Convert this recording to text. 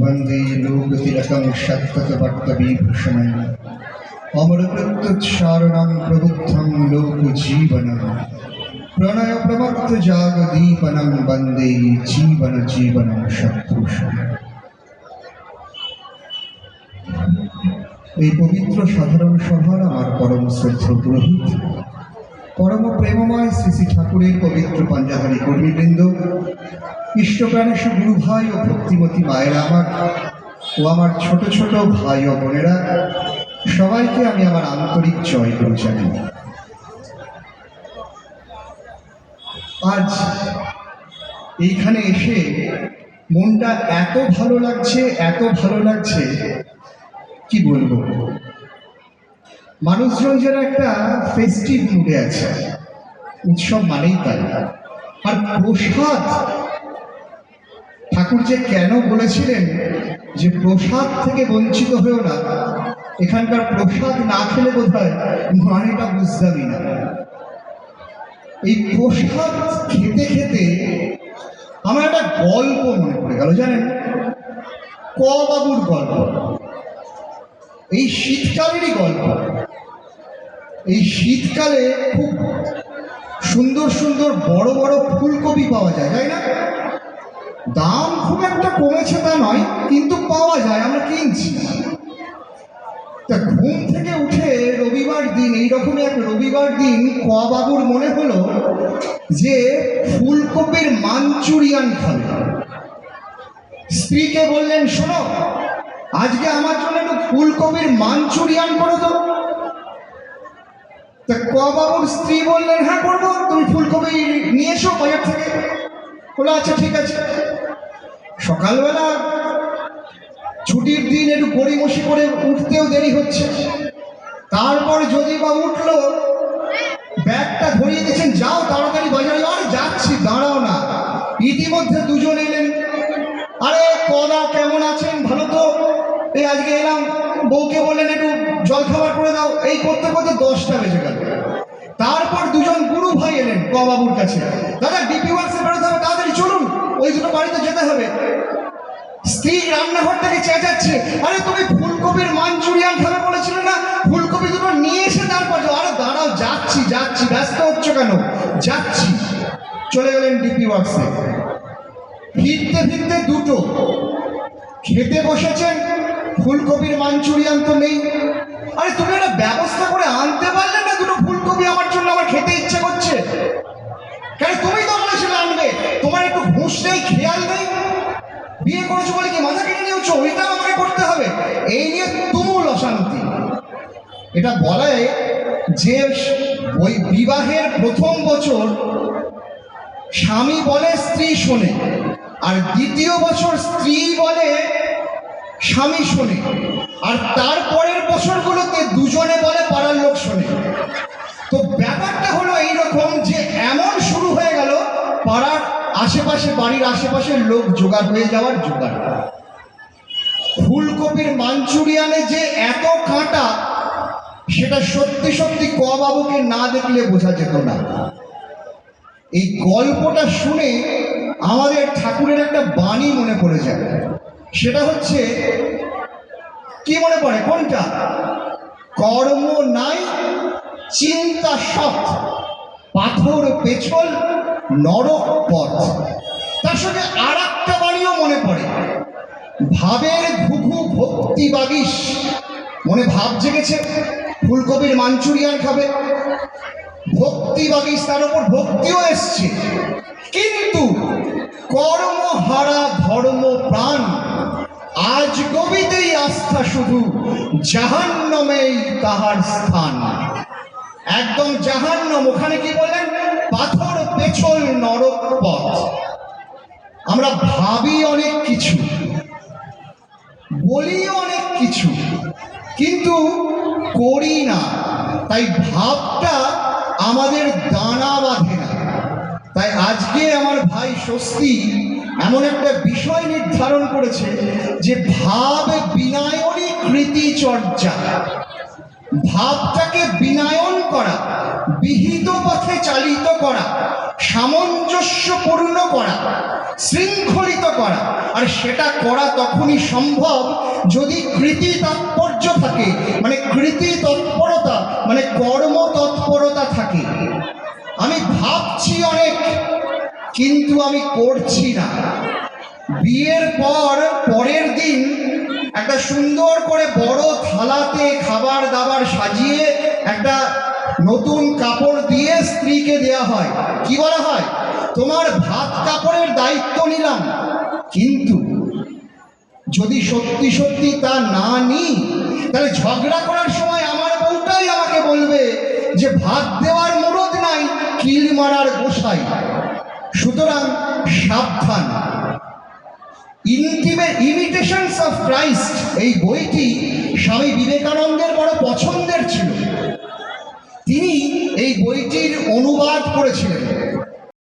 वंदे लोकतिलकं शततवर्तविभूषणम् अमरप्रत्युत्सारणं प्रबुद्धं लोकजीवनम् প্রণয় প্রবর্ত জাগদীপনম বন্দে জীবন জীবন শত্রুষ এই পবিত্র সাধারণ সভার আমার পরম শ্রদ্ধ পুরোহিত। পরম প্রেমময় শ্রী শ্রী ঠাকুরের পবিত্র পাঞ্জাবানি কর্মীবৃন্দ ইষ্টপ্রাণেশ গুরু ভাই ও ভক্তিমতী মায়ের আমার ও আমার ছোট ছোট ভাই ও বোনেরা, সবাইকে আমি আমার আন্তরিক জয় করে জানি আজ এইখানে এসে মনটা এত ভালো লাগছে, এত ভালো লাগছে, কি বলব? মানুষজন যেন একটা ফেস্টিভ মুডে আছে। উৎসব মানেই তাই। আর প্রসাদ, ঠাকুর যে কেন বলেছিলেন যে প্রসাদ থেকে বঞ্চিত হয়েও না, এখানকার প্রসাদ না খেলে বোধ হয় মানেটা বুঝতামই না। এই প্রসাদ খেতে খেতে আমার একটা গল্প মনে পড়ে গেল, জানেন? ক বাবুর গল্প? এই শীতকালেরই গল্প। এই শীতকালে খুব সুন্দর সুন্দর বড় বড় ফুলকপি পাওয়া যায়, তাই না? দাম খুব একটা কমেছে তা নয়, কিন্তু পাওয়া যায়, আমরা কিনছি। তা ঘুম থেকে উঠে রবিবার দিন এইরকমই এক রবিবার দিন ক বাবুর মনে হলো যে ফুলকপির মাঞ্চুরিয়ান খাবে। স্ত্রীকে বললেন, শোনো, আজকে আমার জন্য একটু ফুলকপির মাঞ্চুরিয়ান করে দাও। তা ক বাবুর স্ত্রী বললেন হ্যাঁ করব। তুমি ফুলকপি নিয়ে এসো, বাজার থেকে। বলো আচ্ছা ঠিক আছে। সকালবেলা ছুটির দিন একটু গড়িমসি করে উঠতেও দেরি হচ্ছে। তারপর যদি বা উঠল, ব্যাগটা ধরিয়ে দিয়েছেন, যাও তাড়াতাড়ি বাজারে যাও আরে যাচ্ছি, দাঁড়াও না। ইতিমধ্যে দুজন এলেন। আরে, কদা, কেমন আছেন? ভালো তো? এই আজকে এলাম, বউকে বললেন, একটু জল খাবার করে দাও। এই করতে করতে দশটা বেজে গেল। তারপর দুজন গুরু ভাই এলেন ক বাবুর কাছে। দাদা, ডিপি ওয়ার্কসে বেরোতে হবে তাড়াতাড়ি চলুন ওই দুটো বাড়িতে যেতে হবে স্ত্রী রান্নাঘর থেকে চেঁচাচ্ছে আরে তুমি ফুলকপির মাঞ্চুরিয়ান খাবে বলেছিলে না? ফুলকপি দুটো নিয়ে এসে তারপর আরে দাঁড়াও, যাচ্ছি যাচ্ছি। ব্যস্ত হচ্ছ কেন? যাচ্ছি। চলে গেলেন ডিপি ওয়ার্কসে ফিরতে ফিরতে দুটো। খেতে বসেছেন। ফুলকপির মাঞ্চুরিয়ান তো নেই। আরে তুমি একটা ব্যবস্থা করে আনতে পারলে না দুটো ফুলকপি আমার জন্য? আমার খেতে ইচ্ছে করছে। কেন তুমি তো বলেছিলে আনবে? তোমার একটু ঘুষ নেই, খেয়াল নেই। বিয়ে করেছ বলে ওইটা আমাকে করতে হবে। এই নিয়ে তুমুল অশান্তি। এটা বলে যে ওই বিবাহের প্রথম বছর স্বামী বলে, স্ত্রী শোনে, আর দ্বিতীয় বছর স্ত্রী বলে, স্বামী শোনে, আর তারপরের বছরগুলোতে দুজনে বলে, পাড়ার লোক শোনে। তো ব্যাপারটা হলো এইরকম যে এমন শুরু হয়ে গেল, পাড়ার আশেপাশে, বাড়ির আশেপাশের লোক জোগাড় হয়ে যাওয়ার জোগাড়। ফুলকপির মাঞ্চুরিয়ানে যে এত কাঁটা, সেটা সত্যি সত্যি ক বাবুকে না দেখলে বোঝা যেত না। এই গল্পটা শুনে আমাদের ঠাকুরের একটা বাণী মনে পড়ে যায়। সেটা হচ্ছে, কি মনে পড়ে কোনটা? কর্ম নাই, চিন্তা সৎ, পাথর পেছল, নরক পথ। তার সঙ্গে আর একটা বাণীও মনে পড়ে। ভাবের ভক্তি বাগিস। মনে ভাব জেগেছে, ফুলকপির মাঞ্চুরিয়ান খাবে। ভক্তি বাগিস, তার উপর ভক্তিও এসছে। কিন্তু কর্মহারা ধর্ম প্রাণ, আজ কবিতেই আস্থা শুধু, জাহান্নমেই তাহার স্থান। একদম জাহান্নম, ওখানে কি বললেন? পাথর, পেছল, নরক পথ। আমরা ভাবি অনেক কিছু। বলি অনেক কিছু। কিন্তু করি না। তাই ভাবটা আমাদের দানা বাঁধে না। তাই আজকে আমার ভাই স্বস্তি এমন একটা বিষয় নির্ধারণ করেছে যে ভাব বিনায়নী কৃতি চর্চা ভাবটাকে বিনায়ন করা, বিহিত পথে চালিত করা, সামঞ্জস্যপূর্ণ করা শৃঙ্খলিত করা। আর সেটা করা তখনই সম্ভব যদি কৃতি তাৎপর্য থাকে। মানে কৃতি তৎপরতা মানে কর্ম তৎপরতা থাকে। আমি ভাবছি অনেক, কিন্তু আমি করছি না। বিয়ের পর, পরের দিন একটা সুন্দর করে বড় থালাতে খাবার দাবার সাজিয়ে একটা নতুন কাপড় দিয়ে স্ত্রীকে দেয়া হয়। কি বলা হয়? তোমার ভাত কাপড়ের দায়িত্ব নিলাম। কিন্তু যদি সত্যি সত্যি তা না নিই, তাহলে ঝগড়া করার সময় আমার বউটাই আমাকে বলবে যে ভাত দেওয়ার মুরদ নাই, কিল মারার গোসাই। সুতরাং সাবধান। ইন্টিমেট ইমিটেশনস অফ ক্রাইস্ট এই বইটি স্বামী বিবেকানন্দের বড় পছন্দের ছিল। তিনি এই বইটির অনুবাদ করেছিলেন।